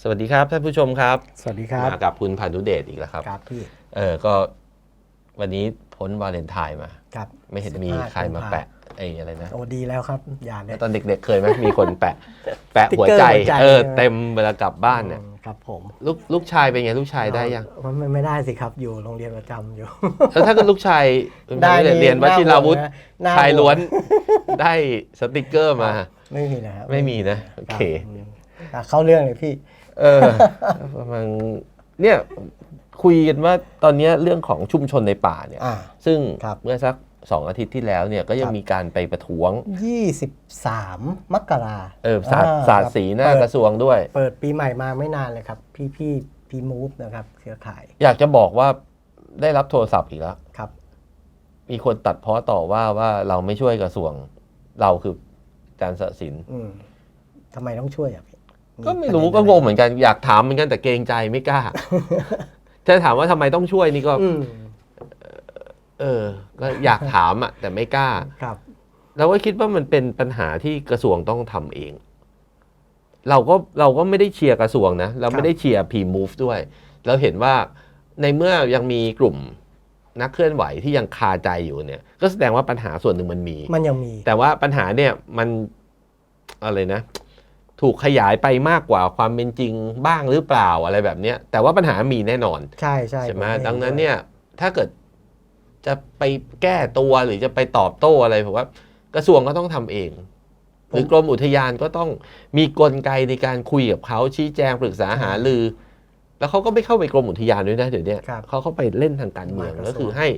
สวัสดีครับท่านผู้ชมครับ สวัสดีครับมากับคุณพานุเดชอีกแล้วครับครับพี่เออก็วันนี้พ้นวาเลนไทน์มา ครับไม่เห็นมี15ใครมากุภแปะไอ้อะไรนะโอ้ดีแล้วครับอย่าเลยตอนเด็กๆเคยไหมมีคนแปะ แปะสติ๊กหัวเกอร์ใจหัวใจ เออใช่ไหมเต็มเวลากลับบ้านเนี่ยอืมครับผมลูกลูกชายเป็นไงลูกชายได้ยังมันไม่ไม่ได้สิครับอยู่โรงเรียนประจำอยู่แล้วถ้าเกิดลูกชายคุณพานุเดชนี่เรียนวชิราวุธหน้ชายห่งะล้วนได้สติกเกอร์มา ไม่มีนะครับไม่มีนะโอเครับอืมอะเข้าเรื่องเลยพี่ เออประมาณเนี่ยคุยกันว่าตอนเนี้ยเรื่องของชุมชนในป่าเนี่ย อ่า ซึ่งครับเมื่อสักสองอาทิตย์ที่แล้วเนี่ยก็ยังครับ มีการไปประท้วง23 มกราเออสาดอ่สาดสีหน้ากระทรวงด้วย เปิดปีใหม่มาไม่นานเลยครับ พี่พี่พีมูฟนะครับ เครือข่ายอยากจะบอกว่าได้รับโทรศัพท์อีกแล้ว ครับ มีคนตัดเพ้อต่อว่าว่าเราไม่ช่วยกระทรวง เราคือการสะสิน อืมทำไมต้องช่วยอะพี่ ก็ไม่รู้ประเด็นก็อะงงเหมือนกันอยากถามเหมือนกันแต่เกรงใจไม่กล้าถ้าถามว่าทำไมต้องช่วยนี่ก็อืมเออ ก็อยากถามอะ แต่ไม่กล้าครับเราก็คิดว่ามันเป็นปัญหาที่กระทรวงต้องทำเอง เราก็เราก็ไม่ได้เชียร์กระทรวงนะ เราไม่ได้เชียร์พีมูฟด้วย เราเห็นว่าในเมื่อยังมีกลุ่มนักเคลื่อนไหวที่ยังคาใจอยู่เนี่ย ก็แสดงว่าปัญหาส่วนหนึ่งมันมี มันยังมี แต่ว่าปัญหาเนี่ยมันอะไรนะ ถูกขยายไปมากกว่าความเป็นจริงบ้างหรือเปล่าอะไรแบบเนี้ยแต่ว่าปัญหามีแน่นอน ใช่ใช่ใช่ไหมผห็ดังนั้นด้วเนี่ยถ้าเกิดจะไปแก้ตัวหรือจะไปตอบโต้อะไรผมว่ากระทรวงก็ต้องทำเอง หรือกรมอุทยานก็ต้องมีกลไกในการคุยกับเขาชี้แจงปรึกษาหารือ แล้วเขาก็ไม่เข้าไปกรมอุทยานด้วยนะเดี๋ยวเนี้ยครับเขาเข้าไปเล่นทางการเมืองมากระทรวงก็คือให้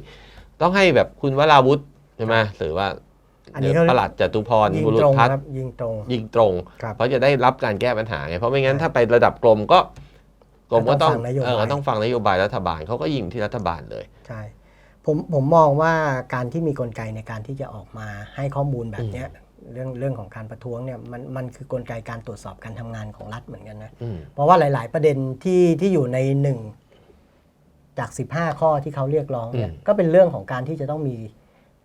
ต้องให้แบบคุณวราวุธใช่ไหมหรือว่า อันนี้เขาประหลัดจตุพรยิงบุรุตษรงพัฒคน์รับยิงตรงยิงตรง ครับ เพราะจะได้รับการแก้ปัญหาไงเพราะไม่งั้นใช่ถ้าไประดับกรมก็กรมก็ต้องก็ต้องฟังนโยบาย เออต้องฟังนโยบายรัฐบาลเขาก็ยิงที่รัฐบาลเลย ใช่ผมผมมองว่าการที่มีกลไกในการที่จะออกมาให้ข้อมูลแบบเนี้ยเรื่องเรื่องของการประท้วงเนี่ยมันมันคือกลไกการตรวจสอบการทำงานของรัฐเหมือนกันนะ อืม เพราะว่าหลาย ๆ ประเด็นที่ที่อยู่ในหนึ่งจาก 15 ข้อที่เขาเรียกร้องเนี่ยอืม ก็เป็นเรื่องของการที่จะต้องมี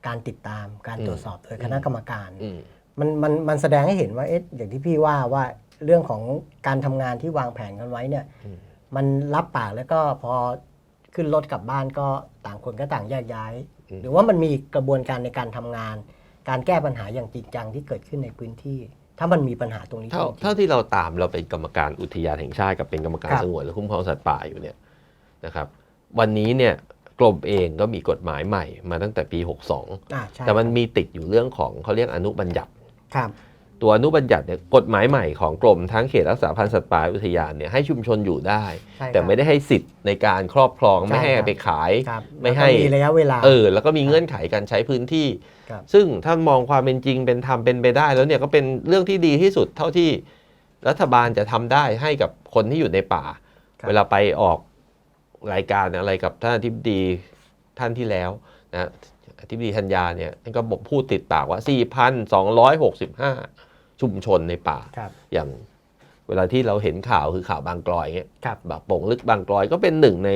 การติดตามการอืมตรวจสอบโดยคณะกรรมการอืมมันมันมันแสดงให้เห็นว่าเอ๊ะอย่างที่พี่ว่าว่าเรื่องของการทำงานที่วางแผนกันไว้เนี่ยอืมมันรับปากแล้วก็พอขึ้นรถกลับบ้านก็ต่างคนก็ต่างแยกย้าย หรือว่ามันมีกระบวนการในการทำงาน การแก้ปัญหาอย่างจริงจังที่เกิดขึ้นในพื้นที่ ถ้ามันมีปัญหาตรงนี้เท่าจริงๆเท่าที่เราตามเราเป็นกรรมการอุทยานแห่งชาติกับเป็นกรรมการครับสงวนและคุ้มครองสัตว์ป่าอยู่เนี่ยนะครับ วันนี้เนี่ย กรมเองก็มีกฎหมายใหม่มาตั้งแต่ปี 62อ่าใช่แต่มันมีติดอยู่เรื่องของเขาเรียกอนุบัญญัติครับตัวอนุบัญญัติเนี่ยกฎหมายใหม่ของกรมทั้งเขตรักษาพันธุ์สัตว์ป่าอุทยานเนี่ยให้ชุมชนอยู่ได้ใช่ครับแต่ไม่ได้ให้สิทธิ์ในการครอบครองใช่ไม่ให้ครับไปขายครับไม่ให้แล้วก็มีระยะเวลาเออแล้วก็มีเงื่อนไขการใช้พื้นที่ครับซึ่งถ้ามองความเป็นจริงเป็นธรรมเป็นไปได้ แล้วเนี่ยก็เป็นเรื่องที่ดีที่สุดเท่าที่รัฐบาลจะทำได้ให้กับคนที่อยู่ในป่าครับเวลาไปออก รายการอะไรกับท่านอธิบดีท่านที่แล้วนะอธิบดีธัญญาเนี่ยท่านก็บอกพูดติดปากว่า 4,265 ชุมชนในป่าครับอย่างเวลาที่เราเห็นข่าวคือข่าวบางกลอยเงี้ยครับแบบโป่งลึกบางกลอยก็เป็นหนึ่งใน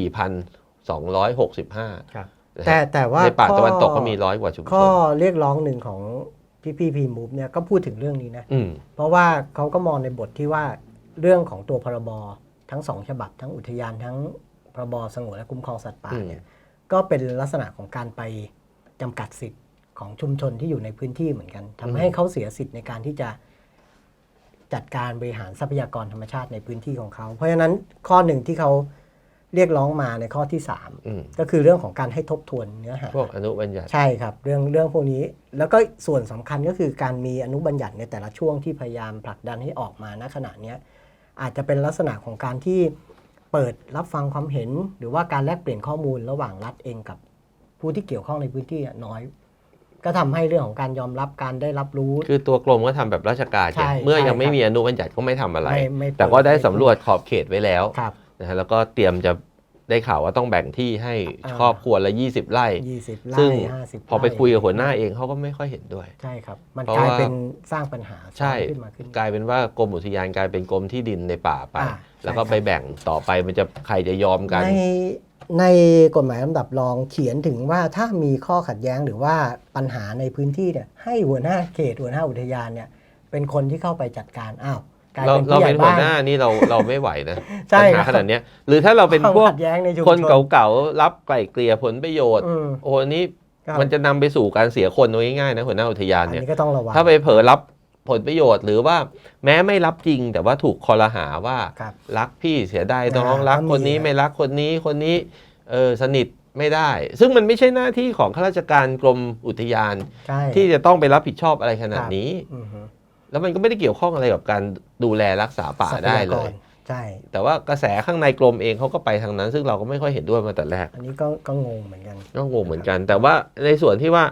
4,265ครับนะฮะแต่แต่ว่าในป่าข้อตะวันตกก็มีร้อยกว่าชุมชข้อนเรียกร้องหนึ่งของพี่พี่พีมูฟเนี่ยก็พูดถึงเรื่องนี้นะอืมเพราะว่าเขาก็มองในบทที่ว่าเรื่องของตัวพรบ ทั้งสองฉบับ ทั้งอุทยานทั้งพรบสงวนและคุ้มครองสัตว์ป่าอืมเนี่ยก็เป็นลักษณะของการไปจำกัดสิทธิ์ของชุมชนที่อยู่ในพื้นที่เหมือนกันทำให้เขาเสียสิทธิ์ในการที่จะจัดการบริหารทรัพยากรธรรมชาติในพื้นที่ของเขา เพราะฉะนั้นข้อหนึ่งที่เขาเรียกร้องมาในข้อที่สามอืมก็คือเรื่องของการให้ทบทวนเนื้อหาพวกอนุบัญญัติใช่ครับ เรื่องเรื่องพวกนี้ แล้วก็ส่วนสำคัญก็คือการมีอนุบัญญัติในแต่ละช่วงที่พยายามผลักดันให้ออกมาณขณะเนี้ย อาจจะเป็นลักษณะของการที่เปิดรับฟังความเห็น หรือว่าการแลกเปลี่ยนข้อมูลระหว่างรัฐเองกับผู้ที่เกี่ยวข้องในพื้นที่อะน้อย ก็ทำให้เรื่องของการยอมรับการได้รับรู้ คือตัวกรมก็ทำแบบราชการใช่ไงเมื่อยังใช่ไม่ครับมีอนุบัญญัติก็ไม่ทำอะไรไม่ไม่เปิดแต่ก็ได้สำรวจขอบเขตไว้แล้วครับนะฮะแล้วก็เตรียมจะ ได้ข่าวว่าต้องแบ่งที่ให้อ่าครอบครัวละ 20 ไร่ 20ไร่ซึ่ง50พอไปร่คุยกับหัวหน้าเองเขาก็ไม่ค่อยเห็นด้วย ใช่ครับ มันเพราะกลายว่าเป็นสร้างปัญหาใช่ขึ้นมาขึ้น กลายเป็นว่ากรมอุทยานกลายเป็นกรมที่ดินในป่าไป อ่าแล้วก็ใช่ครับ ไปแบ่งต่อไปมันจะใครจะยอมกัน ในในกฎหมายลำดับรองเขียนถึงว่าถ้ามีข้อขัดแย้งหรือว่าปัญหาในพื้นที่เนี่ยให้หัวหน้าเขตหัวหน้าอุทยานเนี่ยเป็นคนที่เข้าไปจัดการอ้าว กลายเราเป็นเราผู้ใหญ่เป็นหัวบ้านหน้านี่เราเราไม่ไหวนะใช่ปัญครัหาบขนาดเนี้ยหรือถ้าเราเป็นพวควกขัดแย้งในชุมชคนเก่าๆรับไกล่เกลี่ยผลประโยชน์ อืมโอ้โหอันนี้ครับมันจะนำไปสู่การเสียคนโดยง่ายๆนะหัวหน้าอุทยานอันเนี่ย นี้ก็ต้องระวัง ถ้าไปเผลอรับผลประโยชน์หรือว่าแม้ไม่รับจริง แต่ว่าถูกคอรหาว่าครับรักพี่เสียดายน้องอ่ารักก็มีคนนี้นะไม่รักคนนี้คนนี้เออสนิทไม่ได้ ซึ่งมันไม่ใช่หน้าที่ของข้าราชการกรมอุทยาน ใช่ที่จะต้องไปรับผิดชอบอะไรขนาดนี้ อือฮึ แล้วมันก็ไม่ได้เกี่ยวข้องอะไรกับการดูแลรักษาป่าได้เลทรัพยกรใช่ แต่ว่ากระแสข้างในกรมเองเขาก็ไปทางนั้น ซึ่งเราก็ไม่ค่อยเห็นด้วยมาแต่แรก อันนี้ก็ก็งงเหมือนกันก็งงเหมือนกัน แต่ว่าในส่วนที่ว่า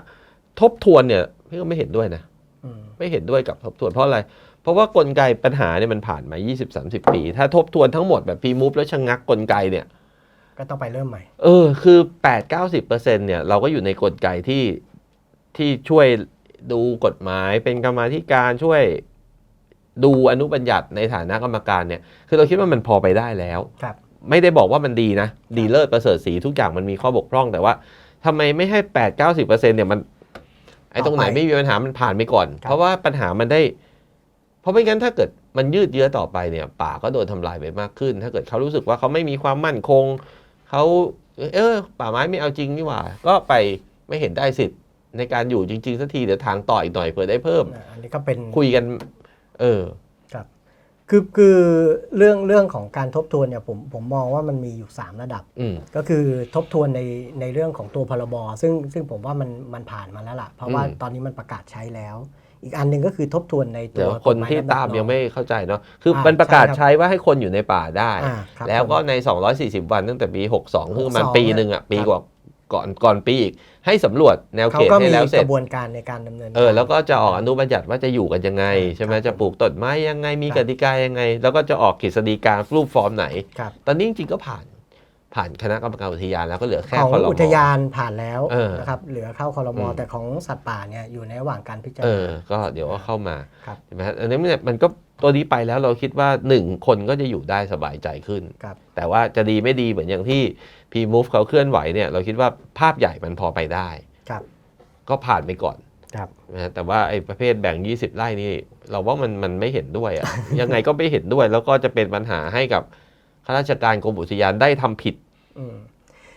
ทบทวนเนี่ยพี่ก็ไม่เห็นด้วยนะอืมไม่เห็นด้วยกับทบทวนเพราะอะไร เพราะว่ากลไกปัญหาเนี่ยมันผ่านมา 20-30 ปี ถ้าทบทวนทั้งหมดแบบพีมูฟแล้วชะงักกลไกเนี่ย ก็ต้องไปเริ่มใหม่ เออ คือ 8-90%เนี่ยเราก็อยู่ในกลไกที่ที่ช่วย ดูกฎหมายเป็นกรรมาธิการช่วยดูอนุบัญญัติในฐานะกรรมการเนี่ย คือเราคิดว่ามันพอไปได้แล้วครับ ไม่ได้บอกว่ามันดีนะ ดีเลิศประเสริฐสีทุกอย่างมันมีข้อบกพร่อง แต่ว่าทำไมไม่ให้8-90%เนี่ยมันไอ้ตรงไหนต่อไปไม่มีปัญหามันผ่านไปก่อนครับเพราะว่าปัญหามันได้ เพราะไม่งั้นถ้าเกิดมันยืดเยื้อต่อไปเนี่ย ป่าก็โดนทำลายไปมากขึ้น ถ้าเกิดเขารู้สึกว่าเขาไม่มีความมั่นคงเขาเออ ป่าไม้ไม่เอาจริงนี่หว่า ก็ไปไม่เห็นได้สิทธิ์ ในการอยู่จริง ๆสักทีเดี๋ยวทางต่ออีกหน่อยเผื่อได้เพิ่มอ่าอันนี้ก็เป็นคุยกัน เออคือคือเรื่องเรื่องของการทบทวนเนี่ยผมผมมองว่ามันมีอยู่ 3 ระดับ อืม ก็คือทบทวนในในเรื่องของตัวพรบซึ่งซึ่งผมว่ามันมันผ่านมาแล้วล่ะ เพราะว่าอืม ตอนนี้มันประกาศใช้แล้ว อีกอันหนึ่งก็คือทบทวนในตัเดี๋ยววคนกฎหยที่และแบบตามรอยังไม่เข้าใจเนาะคืออ่ามันประกาศใช่ครับใช้ว่าให้คนอยู่ในป่าได้ อ่าครับแล้วก็ผม ใน 240 วันตั้งแต่ปี 62 คือมัน62ปีหนึ่งอะ ปีครับกว่า ก่อนก่อนปีอีก ให้สำรวจแนวเขาเขตก็ให้มีแล้วเสกร็จระบวนการในการดำเนินเออแล้วก็จะออกคอรับนุบัญญัติว่าจะอยู่กันยังไงอ่าใช่ไหมครับจะปลูกต้นไม้ยังไงมีครักบติกายังไง แล้วก็จะออกกฤษฎีการูปฟอร์มไหนครับตอนนี้จริงๆก็ผ่าน ผ่านคณะกรรมการอุทยานแล้วก็เหลือแค่ของคลมอุทยานผ่านแล้วเออนะครับเหลือเข้าคอรมออืมแต่ของสัตว์ป่าเนี่ยอยู่ในระหว่างการพิจารเอณาอก็เดี๋ยวก็เข้ามาครับใช่ไหมฮะอันนี้เนี่ยมันก็ตัวนี้ไปแล้วเราคิดว่าหนึ่งคนก็จะอยู่ได้สบายใจขึ้นครับแต่ว่าจะดีไม่ดีเหมือนอย่างที่ P-Move เขาเคลื่อนไหวเนี่ยเราคิดว่าภาพใหญ่มันพอไปได้ครับก็ผ่านไปก่อนครับนะฮะแต่ว่าไอ้ประเภทแบ่ง 20 ไร่นี่ เราว่ามันมันไม่เห็นด้วยอะยังไงก็ไม่เห็นด้วย แล้วก็จะเป็นปัญหาให้กับ ข้าราชการกรมอุทยานได้ทำผิดอืม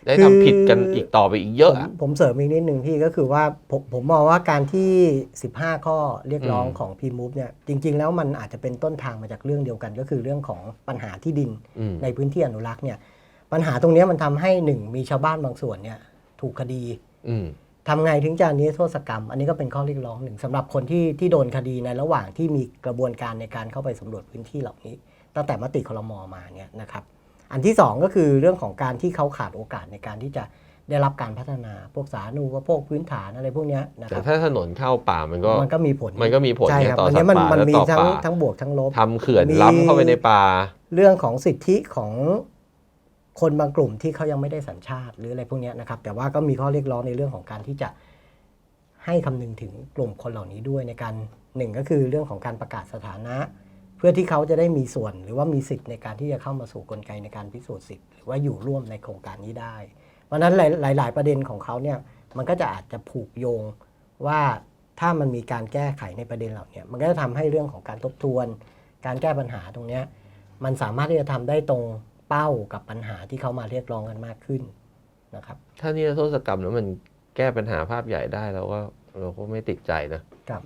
ได้ทำผิดกันอีกต่อไปอีกเยอะผมอะผมเสริมอีกนิดหนึ่งพี่ก็คือว่าผมผมมองว่าการที่ 15 ข้อเรียกร้องอืมของ p m o v e เนี่ยจริง ๆ แล้วมันอาจจะเป็นต้นทางมาจากเรื่องเดียวกัน ก็คือเรื่องของปัญหาที่ดินอืมในพื้นที่อนุรักษ์เนี่ย ปัญหาตรงเนี้ยมันทำให้หนึ่งมีชาวบ้านบางส่วนเนี่ย ถูกคดีอืมทำไงถึงจะนิรโทษกรรม อันนี้ก็เป็นข้อเรียกร้องหนึ่งสำหรับคนที่ที่โดนคดีในระหว่างที่มีกระบวนการในการเข้าไปสำรวจพื้นที่เหล่านี้ ตั้งแต่มติคลมมาเนี่ยนะครับอันที่สองก็คือเรื่องของการที่เขาขาดโอกาสในการที่จะได้รับการพัฒนาพวกสาธารณูปโภคพื้นฐานอะไรพวกเนี้ยนะคแต่รับถ้าถนนเข้าป่ามันก็มันก็มีผลมันก็มีผลใช่เนี่ยครับต่ออันสัตนี้ว์มันป่ามันและมีต่อทั้งป่าทั้งบวกทั้งลบทำเขื่อนมีล้ำเข้าไปในป่า เรื่องของสิทธิของคนบางกลุ่มที่เขายังไม่ได้สัญชาติหรืออะไรพวกเนี้ยนะครับ แต่ว่าก็มีข้อเรียกร้องในเรื่องของการที่จะให้คำนึงถึงกลุ่มคนเหล่านี้ด้วยในการหนึ่งก็คือเรื่องของการประกาศสถานะเพื่อที่เขาจะได้มีส่วนหรือว่ามีสิทธิ์ในการที่จะเข้ามาสู่กลไกในการพิสูจน์สิทธิ์หรือว่าอยู่ร่วมในโครงการนี้ได้ เพราะฉะนั้นหลายหลาย ๆ ประเด็นของเขาเนี่ยมันก็จะอาจจะผูกโยงว่าถ้ามันมีการแก้ไขในประเด็นเหล่านี้มันก็จะทำให้เรื่องของการทบทวน การแก้ปัญหาตรงเนี้ยมันสามารถที่จะทำได้ตรงเป้ากับปัญหาที่เขามาเรียกร้องกันมากขึ้นนะครับ ถ้านี่โทษกรรมแล้วมันแก้ปัญหาภาพใหญ่ได้เราก็เราก็ไม่ติดใจนะครับ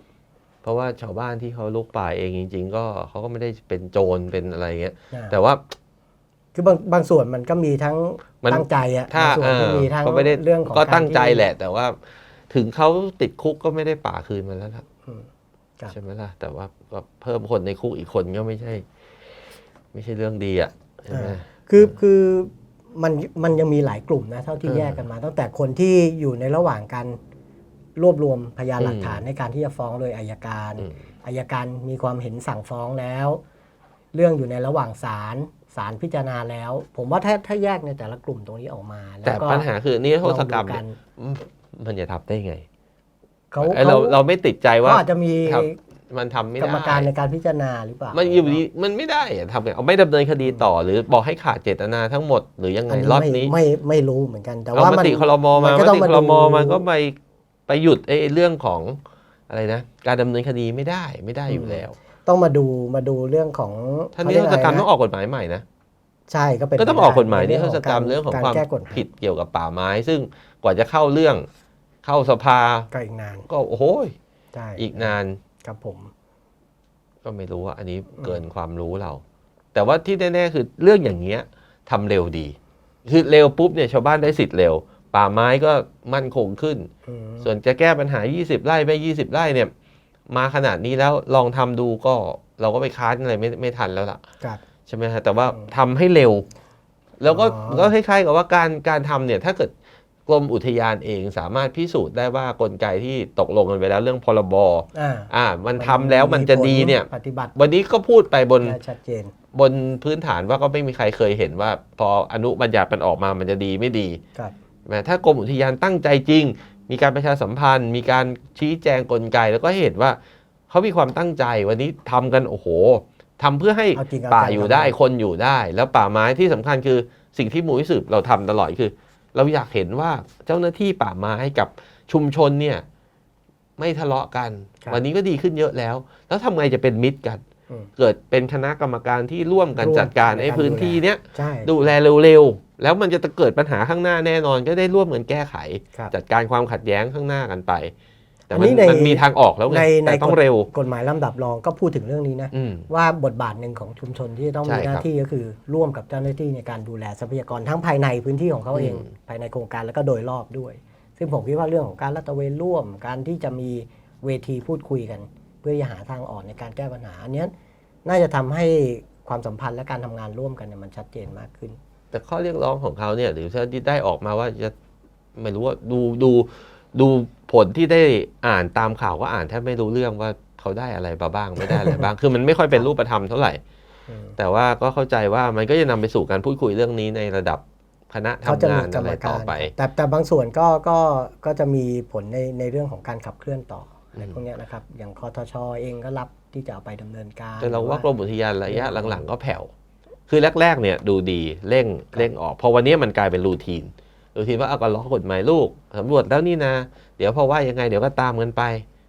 เพราะว่าชาวบ้านที่เขาลุกป่าเองจริง ๆ ก็เขาก็ไม่ได้เป็นโจรเป็นอะไรเงี้ยอ่า แต่ว่า คือบางบางส่วนมันก็มีทั้งมัน ตั้งใจอะถ้าบางส่วนเอก็อมีทั้งเขาไม่ได้เรื่องของก็ารตั้งใจที่แหละ แต่ว่าถึงเขาติดคุกก็ไม่ได้ป่าคืนมาแล้วล่ะอืม ครับ ใช่ไหมล่ะ แต่ว่าก็เพิ่มคนในคุกอีกคนก็ไม่ใช่ ไม่ใช่เรื่องดีอะใช่ไหม คือคือมันมันยังมีหลายกลุ่มนะเท่าที่เออ แยกกันมา ตั้งแต่คนที่อยู่ในระหว่างการ รวบรวมพยานหลักอืมฐานในการที่จะฟ้องโดยอายการอืมอายการมีความเห็นสั่งฟ้องแล้ว เรื่องอยู่ในระหว่างศาลศาลพิจารณาแล้ว ผมว่าถ้าถ้าแยกในแต่ละกลุ่มตรงนี้ออกมาล้วแต่ก็ปัญหาคือนี่โทษกรรมลองดูเนี่ยอืมมันจะทำได้ไงเขาไอ้เราเราไม่ติดใจว่าเขาอาจจะมีครับมันทำไม่กรได้รมการในการพิจารณาหรือเปล่า มันอยู่ดีมันไม่ได้อะทำไงเอาไม่ดำเนินคดีต่อ หรือบอกให้ขาดเจตนาทั้งหมดหรือยังไงอันนี้ล็อตไม่นี้ไม่ไม่รู้เหมือนกัน แต่เอาว่ามมันติคลมมามนก็มต้องติมาคลมดูมันก็ไป ไปหยุดไอ้เรื่องของอะไรนะ การดำเนินคดีไม่ได้ไม่ได้อยู่แล้วคต้องมาดูมาดูเรื่องของท่านนิรโทษกรรมต้องออกกฎหมายใหม่นะใช่ก็เป็นก็ต้องไปอได้อกกฎหมายนิรในโทษกรรมเรื่องของความแก้กฎหมายผิดเกี่ยวกับป่าไม้ ซึ่งกว่าจะเข้าเรื่องเข้าสภาก็อีกนานก็โอ้โหใช่อีกนานครับผม ก็ไม่รู้ว่าอันนี้เกินความรู้เรา แต่ว่าที่แน่ๆคือเรื่องอย่างเงี้ยทำเร็วดี คือเร็วปุ๊บเนี่ยชาวบ้านได้สิทธิ์เร็ว ป่าไม้ก็มั่นคงขึ้นอืมส่วนจะแก้ปัญหา 20 ไร่ไม่20 ไร่เนี่ย มาขนาดนี้แล้วลองทำดูก็เราก็ไปค้านอะไรไม่ไม่ทันแล้วล่ะครับใช่ไหมฮะแต่ว่าอืมทำให้เร็ว แล้วก็อ๋อก็คล้ายๆกับว่าการการทำเนี่ยถ้าเกิดกรมอุทยานเองสามารถพิสูจน์ได้ว่ากลไกที่ตกลงกันไปแล้วเรื่องพรบอ่าอ่ามันทำแล้วมันจะดีเนี่ยปฏิบัติวันนี้ก็พูดไปบนได้ชัดเจน บนพื้นฐานว่าก็ไม่มีใครเคยเห็นว่า พออนุบัญญัติมันออกมามันจะดีไม่ดีครับแม้ ถ้ากรมอุทยานตั้งใจจริง มีการประชาสัมพันธ์ มีการชี้แจงกลไก แล้วก็เห็นว่าเขามีความตั้งใจวันนี้ทำกันโอ้โหทำเพื่อให้เอาจริงเอาป่าจังอยู่ได้ทำคนอยู่ได้ แล้วป่าไม้ที่สำคัญคือสิ่งที่หมู่วิสืบเราทำตลอดคือ เราอยากเห็นว่าเจ้าหน้าที่ป่าไม้กับชุมชนเนี่ยไม่ทะเลาะกันครับวันนี้ก็ดีขึ้นเยอะแล้ว แล้วทำไงจะเป็นมิตรกันอืมเกิดเป็นคณะกรรมการที่ร่วมกันร่วมจัดการในไอ้การพื้นดูแลที่เนี้ยใช่ดูแลเร็วๆ แล้วมันจะเกิดปัญหาข้างหน้าแน่นอนก็ได้ร่วมกันแก้ไข ครับจัดการความขัดแย้งข้างหน้ากันไป แต่อันมันนี้ใน มันมีทางออกแล้วไงในในแต่ต้องเร็ว กฎหมายลำดับรองก็พูดถึงเรื่องนี้นะ อืม ว่าบทบาทหนึ่งของชุมชนที่ต้องใช่มีหน้าครับที่ก็คือร่วมกับเจ้าหน้าที่ในการดูแลทรัพยากรทั้งภายในพื้นที่ของเขาเอง อืม ภายในโครงการแล้วก็โดยรอบด้วย ซึ่งผมคิดว่าเรื่องของการรัดตระเวนร่วม การที่จะมีเวทีพูดคุยกัน เพื่อจะหาทางออกในการแก้ปัญหาอันเนี้ยน่าจะทำให้ความสัมพันธ์และการทำงานร่วมกันเนี่ยมันชัดเจนมากขึ้น แต่ข้อเรียกร้องของเขาเนี่ยหรือถ้าที่ได้ออกมาว่าจะไม่รู้ว่าดูดูดูผลที่ได้อ่านตามข่าวก็อ่านแทบไม่รู้เรื่องว่าเขาได้อะไรมาบ้างไม่ได้อะไรบ้าง คือมันไม่ค่อยเป็นรูปธรรมเท่าไหร่อืมแต่ว่าก็เข้าใจว่ามันก็จะนำไปสู่การพูดคุยเรื่องนี้ในระดับคณะเขาทำจะงามีนกรอะรไรมต่กาอรไป แต่แต่บางส่วนก็ก็ก็จะมีผลในในเรื่องของการขับเคลื่อนต่ออะไรอืมพวกเนี้ยนะครับอย่างคอทชเองก็รับที่จะเอาไปดำเนินการแต่เราหอว่ากรมอุทยานระยะหลังๆก็แผ่ว คือแรกๆเนี่ยดูดีเร่งเร่งออก พอวันนี้มันกลายเป็นรูทีนรูทีนว่าเอาก็ล้อกฎหมายลูกสำรวจแล้วนี่นะ เดี๋ยวพอว่ายังไงเดี๋ยวก็ตามกันไป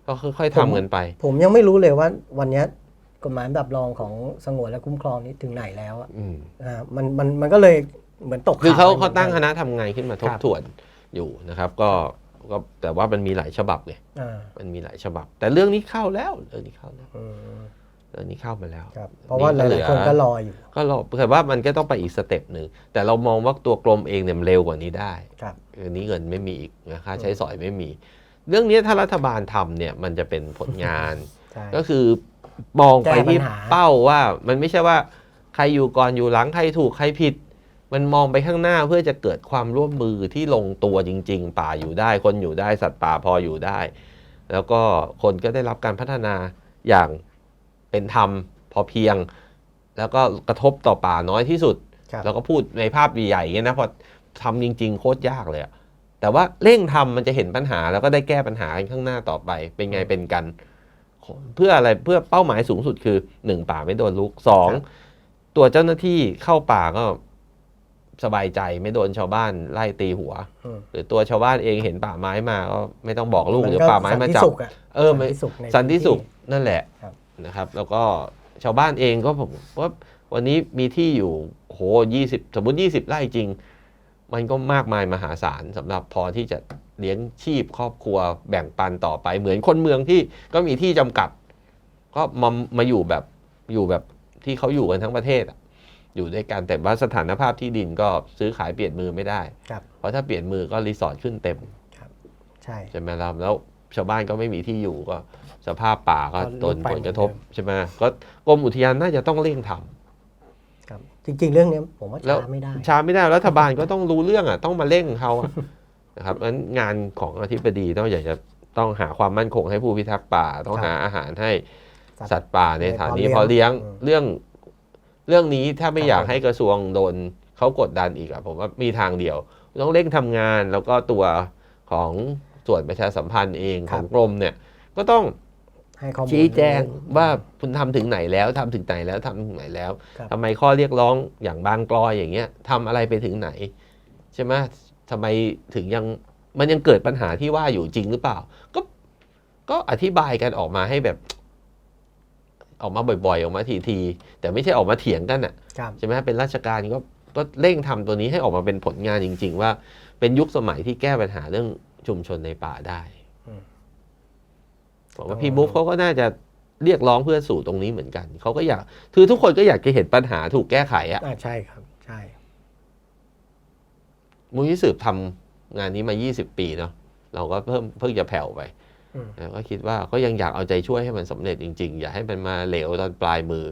ก็ค่อยๆทำกันไป ผมยังไม่รู้เลยว่าวันเนี้ยกฎหมายแบบรองของสงวนและคุ้มครองนี้ถึงไหนแล้วอะอืมอ่ามันมันมันก็เลยเหมือนตกคือเขาข่วเขาตั้งไปคหมือนกันณะทำงานขึ้นมาทบครับทวนอยู่นะครับ ก็ก็แต่ว่ามันมีหลายฉบับไงอ่ามันมีหลายฉบับ แต่เรื่องนี้เข้าแล้วเรื่องนี้เข้าแล้ว อืมเรื่องนี้เข้ามาแล้วครับเพราะว่าหนี่ก็เหลืลายอๆคนก็รออยู่ก็เราแต่ว่ามันก็ต้องไปอีกสเต็ปหนึ่งแต่เรามองว่าตัวกรมเองเนี่ยมันเร็วกว่านี้ได้ครับอันนี้เงินไม่มีอีกนะค่าใช้สอยไม่มี เรื่องนี้ถ้ารัฐบาลทำเนี่ยมันจะเป็นผลงานใช่ก็คือมองไปที่แก้ปัญหาเป้าว่ามันไม่ใช่ว่าใครอยู่ก่อนอยู่หลังใครถูกใครผิด มันมองไปข้างหน้าเพื่อจะเกิดความร่วมมือที่ลงตัวจริง ๆ ป่าอยู่ได้คนอยู่ได้สัตว์ป่าพออยู่ได้ แล้วก็คนก็ได้รับการพัฒนาอย่าง เป็นธรรมพอเพียง แล้วก็กระทบต่อป่าน้อยที่สุดครับแล้วก็พูดในภาพใหญ่ๆอย่างเงี้ยนะพอทำจริง ๆ โคตรยากเลยอะแต่ว่าเร่งทำมันจะเห็นปัญหาแล้วก็ได้แก้ปัญหากันข้างหน้าต่อไป เป็นไงเป็นกัน เพื่ออะไรเพื่อเป้าหมายสูงสุดคือหนึ่งป่าไม่โดนลุกสองครับตัวเจ้าหน้าที่เข้าป่าก็สบายใจไม่โดนชาวบ้านไล่ตีหัวอืมหรือตัวชาวบ้านเองเห็นป่าไม้มาก็ไม่ต้องบอกลูกนเดี๋ยวก็ป่าไม้มาจับสันติสุขอะเออไม่สันติสุขในสันติสุขพื้นนั่นแหละครับ นะครับ แล้วก็ชาวบ้านเองก็ผมว่าวันนี้มีที่อยู่โหยี่สิบสมมติยี่สิบไร่จริง มันก็มากมายมหาศาลสำหรับพอที่จะเลี้ยงชีพครอบครัวแบ่งปันต่อไปเหมือนคนเมืองที่ก็มีที่จำกัด ก็มามาอยู่แบบอยู่แบบที่เขาอยู่กันทั้งประเทศอะอยู่ด้วยกันแต่ว่าสถานภาพที่ดินก็ซื้อขายเปลี่ยนมือไม่ได้ ครับ เพราะถ้าเปลี่ยนมือก็รีสอร์ทขึ้นเต็ม ใช่ ใช่ไหมครับแล้ว ชาวบ้านก็ไม่มีที่อยู่ก็ สภาพป่าก็ก็โดนไปผลกระทบเหมือนเดิมใช่ไหมก็กรมอุทยานน่าจะต้องเร่งทำครับ จริง ๆ เรื่องเนี้ยผมว่าแล้วช้าไม่ได้ช้าไม่ได้รัฐบาลก็ต้องรู้เรื่องอะต้องมาเร่งเขาอะนะครับงั้นงานของอธิบดีต้องอยากจะต้องหาความมั่นคงให้ผู้พิทักษ์ป่า ต้องครับหาอาหารให้สัตว์สัตว์ป่าในในสถานีเพเพาะาะเลี้เลี้ยยงงอืมเรื่องเรื่องนี้ถ้าไม่ครับอยากผมให้กระทรวงโดนเขากดดันอีกอะผมว่ามีทางเดียว ต้องเร่งทำงานแล้วก็ตัวของ ส่วนประชาสัมพันธ์เองของกรมเนี่ยก็ต้องให้ข้อมูลชี้แจงเรื่องว่าคุณทำถึงไหนแล้วทำถึงไหนแล้วทำถึงไหนแล้วครับทำไมข้อเรียกร้องอย่างบางกลอยอย่างเงี้ยทำอะไรไปถึงไหน ใช่ไหมทำไมถึงยังมันยังเกิดปัญหาที่ว่าอยู่จริงหรือเปล่า ก็ก็อธิบายกันออกมาให้แบบ ออกมาบ่อยๆ ออกมาทีๆแต่ไม่ใช่ออกมาเถียงกันอะครับใช่ไหมเป็นราชการก็ก็เร่งทำตัวนี้ให้ออกมาเป็นผลงานจริง ๆ ว่าเป็นยุคสมัยที่แก้ปัญหาเรื่อง ชุมชนในป่าได้อืมผมว่าพี่บุ๊กเขาก็น่าจะเรียกร้องเพื่อสู่ตรงนี้เหมือนกัน เขาก็อยาก คือทุกคนก็อยากจะเห็นปัญหาถูกแก้ไขอะอ่าใช่ครับ ใช่มูลนิธิสืบทำงานนี้มา 20 ปีเนาะ เราก็เพิ่มเพิ่งจะแผ่วไปอืมนะก็คิดว่าก็ยังอยากเอาใจช่วยให้มันสำเร็จจริง ๆ อย่าให้มันมาเหลวตอนปลายมือ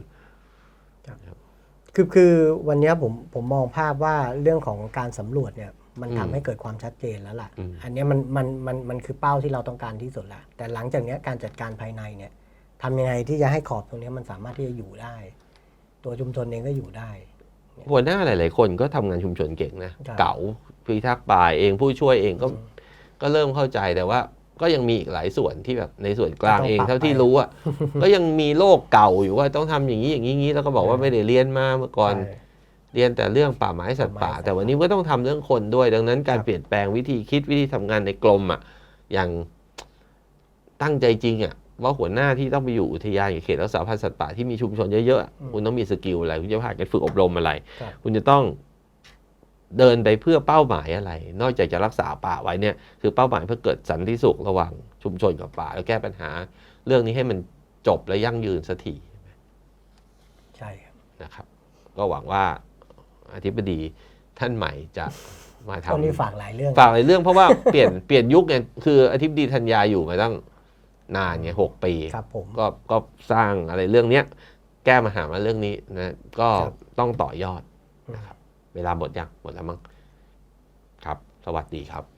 คือคือวันเนี้ยผมผมมองภาพว่าเรื่องของการสำรวจเนี่ย มันอืมทำให้เกิดความชัดเจนแล้วล่ะอืมอันเนี้ยมันมันมันมันคือเป้าที่เราต้องการที่สุดละแต่หลังจากเนี้ยการจัดการภายในเนี่ยทำยังไงที่จะให้ขอบตรงเนี้ยมันสามารถที่จะอยู่ได้ ตัวชุมชนเองก็อยู่ได้ หัวหน้าหลาย ๆ คนก็ทำงานชุมชนเก่งนะครับเก๋าพิทักษ์ป่าเองผู้ช่วยเองก็ก็เริ่มเข้าใจแต่ว่าก็ยังมีอีกหลายส่วนที่แบบในส่วนกลางเองเท่าที่รู้อะก็ยังมีโลกเก่าอยู่ว่าต้องทำอย่างนี้อย่างนี้อย่างนี้แล้วก็บอกว่าไม่ได้เรียนมาเมื่อก่อนใช่ เรียนแต่เรื่องป่าไม้สัตว์ป่าป่าไม้สัตว์แต่วันนี้ก็ต้องทำเรื่องคนด้วย ดังนั้นการครับเปลี่ยนแปลงวิธีคิดวิธีทำงานในกรมอะอย่างตั้งใจจริงอะว่าหัวหน้าที่ต้องไปอยู่อุทยานกับเขตรักษาพันธุ์สัตว์ป่าที่มีชุมชนเยอะๆอะคุณต้องมีสกิลอะไร คุณจะผ่านการฝึกอบรมอะไรครับคุณจะต้องเดินไปเพื่อเป้าหมายอะไร นอกจากจะรักษาป่าไว้เนี่ย คือเป้าหมายเพื่อเกิดสันติสุขระหว่างชุมชนกับป่า แล้วแก้ปัญหา เรื่องนี้ให้มันจบและยั่งยืนสักทีใช่ครับนะครับ ก็หวังว่า อธิบดีท่านใหม่จะมาตอนนี้ทำฝากหลายเรื่อง ฝากในเรื่องเพราะว่าเปลี่ยนเปลี่ยนยุคเนี่ยคืออธิบดีธัญญาอยู่มาตั้งนานไงหกปีครับผมก็ก็สร้างอะไรเรื่องเนี้ยแก้มาหามาเรื่องนี้นะก็ครับต้องต่อยอดนะครับเวลาหมดยังหมดแล้วมั้งครับ สวัสดีครับ